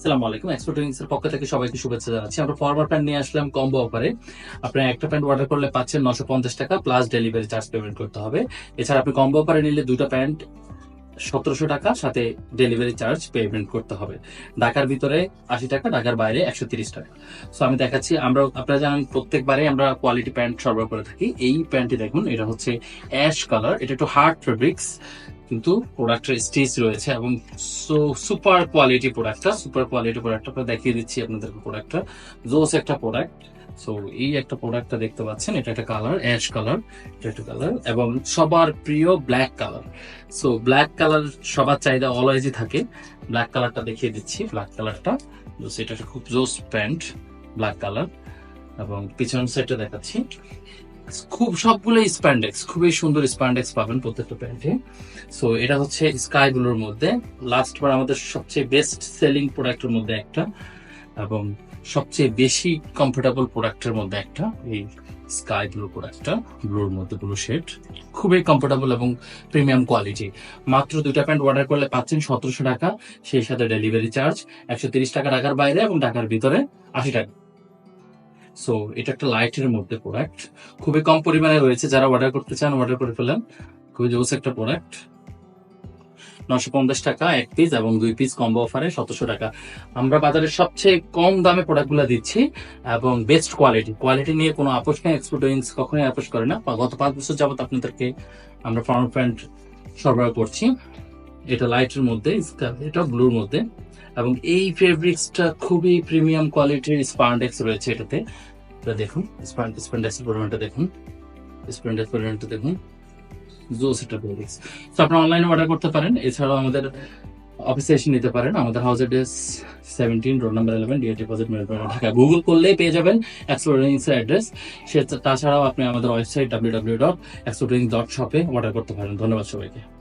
আসসালামু আলাইকুম। Export wings পক্ষ থেকে সবাইকে শুভেচ্ছা জানাচ্ছি। আমরা ফরওয়ার্ড প্যান্ট নিয়ে আসলাম কম্বো অফারে আপনি একটা প্যান্ট অর্ডার করলে পাচ্ছেন নশো পঞ্চাশ টাকা প্লাস ডেলিভারি চার্জ পেমেন্ট করতে হবে। এছাড়া আপনি কম্বো অফারে নিলে দুটো প্যান্ট সতেরোশো টাকা, সাথে ডেলিভারি চার্জ পেমেন্ট করতে হবে। ঢাকার ভিতরে আশি টাকা, ঢাকার বাইরে একশো তিরিশ টাকা। সো আমি দেখাচ্ছি, আমরা, আপনারা জানেন প্রত্যেকবারে আমরা কোয়ালিটি প্যান্ট সরবরাহ করে থাকি। এই প্যান্টটি দেখুন, এটা হচ্ছে অ্যাশ কালার এটা একটু হার্ড ফেব্রিক্স কিন্তু প্রোডাক্টের স্টেজ রয়েছে এবং সুপার কোয়ালিটি প্রোডাক্টটা সুপার কোয়ালিটি প্রোডাক্ট আপনারা দেখিয়ে দিচ্ছি আপনাদের প্রোডাক্টটা জোস একটা প্রোডাক্ট সো এই একটা প্রোডাক্টটা দেখতে পাচ্ছেন, এটা একটা কালার অ্যাশ কালার এটা একটা কালার এবং সবার প্রিয় black colour so black colour সবার চাহিদা অলওয়েজই থাকে। ব্ল্যাক কালারটা দেখিয়ে দিচ্ছি ব্ল্যাক কালারটা একটা খুব জোস প্যান্ট ব্ল্যাক কালার এবং পিছন সাইডটা দেখাচ্ছি। খুব সবগুলো স্প্যান্ডেক্স খুবই সুন্দর স্প্যান্ডেক্স পাবেন প্রত্যেকটা প্যান্টে সো এটা হচ্ছে স্কাই ব্লুর মধ্যে। লাস্ট বার আমাদের সবচেয়ে বেস্ট সেলিং প্রোডাক্টের মধ্যে একটা, এবং সবচেয়ে বেশি কমফোর্টেবল প্রোডাক্টের মধ্যে একটা, এই স্কাই ব্লু প্রোডাক্টটা ব্লুর মধ্যে ব্লু শেড খুবই কমফোর্টেবল এবং প্রিমিয়াম কোয়ালিটি মাত্র দুটা প্যান্ট অর্ডার করলে পাচ্ছেন সতেরোশো টাকা, সেই সাথে ডেলিভারি চার্জ একশো তিরিশ টাকা ঢাকার বাইরে এবং ঢাকার ভিতরে আশি টাকা। সো এটা একটা লাইটের মধ্যে প্রোডাক্ট খুবই কম পরিমাণে রয়েছে, যারা অর্ডার করতে চান অর্ডার করে ফেলেন। খুবই জোস একটা প্রোডাক্ট নশো পঞ্চাশ টাকা, এক পিস এবং দুই পিস কম্বো অফারে সতেরোশো টাকা। আমরা বাজারের সবচেয়ে কম দামে প্রোডাক্টগুলো দিচ্ছি এবং বেস্ট কোয়ালিটি কোয়ালিটি নিয়ে কোনো আপোষ নেই এক্সপোর্ট কখনোই আপোষ করে না। গত পাঁচ বছর যাবত আপনাদেরকে আমরা ফর্ম প্যান্ট সরবরাহ করছি। এটা লাইটের মধ্যে এটা ব্লুর মধ্যে। এবং এই ফেব্রিক্সটা খুবই প্রিমিয়াম কোয়ালিটির স্পান্ডেক্স রয়েছে এটাতে। এটা দেখুন স্প্যান্ডেক্সের পরিমাণটা দেখুন। স্প্যান্ডেক্স পরিমাণটা দেখুন। জোস এটা ফেব্রিক্স তো আপনারা অনলাইনে অর্ডার করতে পারেন। এছাড়াও আমাদের অফিসে এসে নিতে পারেন। আমাদের house address seventeen road number eleven DA ডিপোজিট মেলবোর্ন ঢাকা। গুগল করলেই পেয়ে যাবেন এক্সপ্লোরিংস অ্যাড্রেস সে তাছাড়াও আপনি আমাদের website W W dot exploring dot শপে অর্ডার করতে পারেন। ধন্যবাদ সবাইকে।